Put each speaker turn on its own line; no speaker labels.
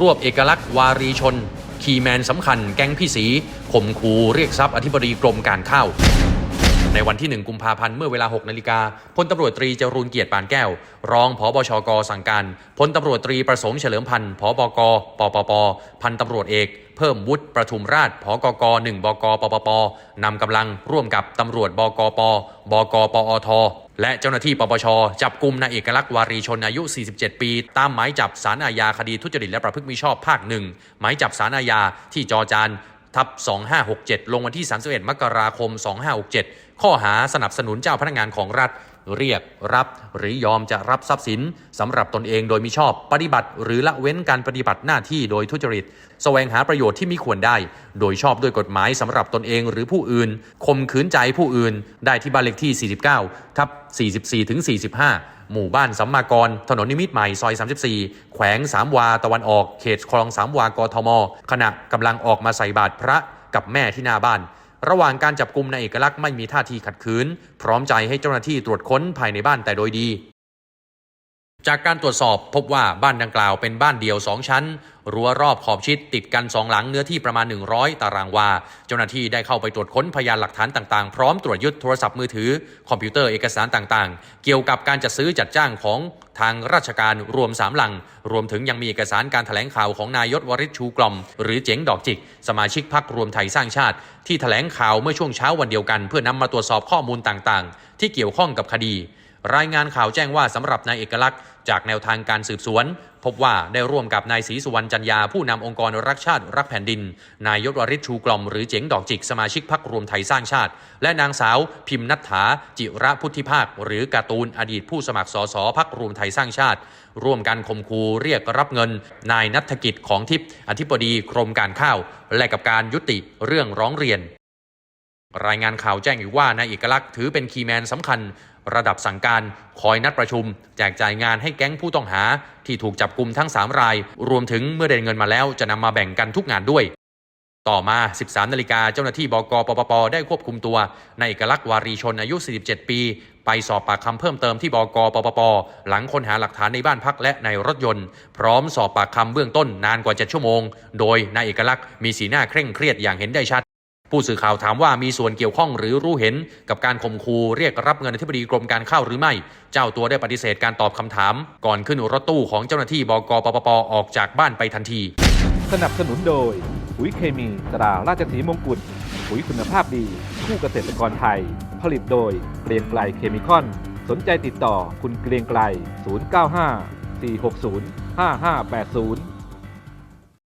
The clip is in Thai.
รวบเอกลักษณ์วารีชน คีแมนสำคัญแก๊งพี่สีข่มคูเรียกทรัพย์อธิบดีกรมการข้าวในวันที่ 1 กุมภาพันธ์ เมื่อเวลา 6 นาฬิกา พลตำรวจตรีจรูนเกียรติปานแก้ว รองผบชก สั่งการ พลตำรวจตรีประสงค์เฉลิมพันธ์ผบก ปปป พันตำรวจเอก เพิ่มวุฒิ ประทุมราชผกก1บก ปปป นำกำลังร่วมกับตำรวจ บกป บกปอท และเจ้าหน้าที่ปปช จับกลุ่มนายเอกลักษณ์วารีชนอายุ 47 ปี ตามหมายจับสารอาญาคดีทุจริตและประพฤติมิชอบภาคหนึ่งหมายจับสารอาญาที่จอจานทับ 2567 ลงวันที่ 31 มกราคม 2567 ข้อหาสนับสนุนเจ้าพนักงานของรัฐ เรียกรับ หรือยอมจะรับทรัพย์สินสำหรับตนเองโดยมิชอบปฏิบัติ หรือละเว้นการปฏิบัติหน้าที่โดยทุจริต แสวงหาประโยชน์ที่มิควรได้ โดยชอบด้วยกฎหมายสำหรับตนเองหรือผู้อื่นข่มขืนใจผู้อื่น ได้ที่บ้านเลขที่ 49 ทับ 44 ถึง 45 หมู่บ้านสัมมากร ถนนนิมิตใหม่ซอย 34 แขวงสามวาตะวันออก เขตคลองสามวากทม ขณะกำลังออกมาใส่บาตรพระกับแม่ที่หน้าบ้าน ระหว่างการจับกลุ่มนายเอกลักษณ์ไม่มีท่าทีขัดขืน พร้อมใจให้เจ้าหน้าที่ตรวจค้นภายในบ้านแต่โดยดี จากการตรวจสอบพบว่าบ้านดังกล่าวเป็นบ้านเดี่ยว 2 ชั้น รั้วรอบขอบชิดติดกันสองหลังเนื้อที่ประมาณ 100 ตารางวา เจ้าหน้าที่ได้เข้าไปตรวจค้นพยานหลักฐานต่างๆ พร้อมตรวจยึดโทรศัพท์มือถือ คอมพิวเตอร์เอกสารต่างๆ เกี่ยวกับการจัดซื้อจัดจ้างของทางราชการรวม 3 หลัง รวมถึงยังมีเอกสารการถแถลงข่าวของนายศวริชชูกลอม หรือเจ๋งดอกจิก สมาชิกพรรครวมไทยสร้างชาติ ที่ถแถลงข่าวเมื่อช่วงเช้าวันเดียวกัน เพื่อนำมาตรวจสอบข้อมูลต่างๆ ที่เกี่ยวข้องกับคดี รายงานข่าวแจ้งว่าสำหรับนายเอกลักษณ์จากแนวทางการสืบสวน พบว่าได้ร่วมกับนายศรีสุวรรณจันยาผู้นำองค์กรรักชาติรักแผ่นดิน นายยศวริชชูกลอมหรือเจ๋งดอกจิกสมาชิกพรรครวมไทยสร้างชาติ และนางสาวพิมพ์นัฐถาจิระพุทธิภาค หรือการ์ตูนอดีตผู้สมัครสสพรรครวมไทยสร้างชาติ ร่วมกันข่มคูเรียกรับเงิน นายนัฐกิจของทิพย์อธิบดีกรมการข้าว และกับการยุติเรื่องร้องเรียน รายงานข่าวแจ้งอีกว่านายเอกลักษณ์ถือเป็นคีย์แมนสำคัญ ระดับสั่งการคอยนัดประชุม แจกจ่ายงานให้แก๊งผู้ต้องหา ที่ถูกจับกลุ่มทั้ง 3 ราย รวมถึงเมื่อได้เงินมาแล้วจะนำมาแบ่งกันทุกงานด้วย ต่อมา 13 นาฬิกาเจ้าหน้าที่บกปปปได้ควบคุมตัวนายเอกลักษณ์วารีชนอายุ 47 ปี ไปสอบปากคำเพิ่มเติมที่บกปปปหลังค้นหาหลักฐานในบ้านพักและในรถยนต์ พร้อมสอบปากคำเบื้องต้นนานกว่า 7 ชั่วโมง โดยนายเอกลักษณ์มีสีหน้าเคร่งเครียดอย่างเห็นได้ชัด ผู้สื่อข่าวถามว่ามีส่วนเกี่ยวข้องหรือรู้เห็นกับการข่มคูเรียกรับเงินอธิบดีกรมการข้าวหรือไม่ เจ้าตัวได้ปฏิเสธการตอบคำถาม ก่อนขึ้นรถตู้ของเจ้าหน้าที่บกปปปออกจากบ้านไปทันที
สนับสนุนโดยปุ๋ยเคมีตราราชสีมงกุฎปุ๋ยคุณภาพดี คู่เกษตรกรไทย ผลิตโดยเกรียงไกลเคมีคอน สนใจติดต่อคุณเกรียงไกล 095 460 5580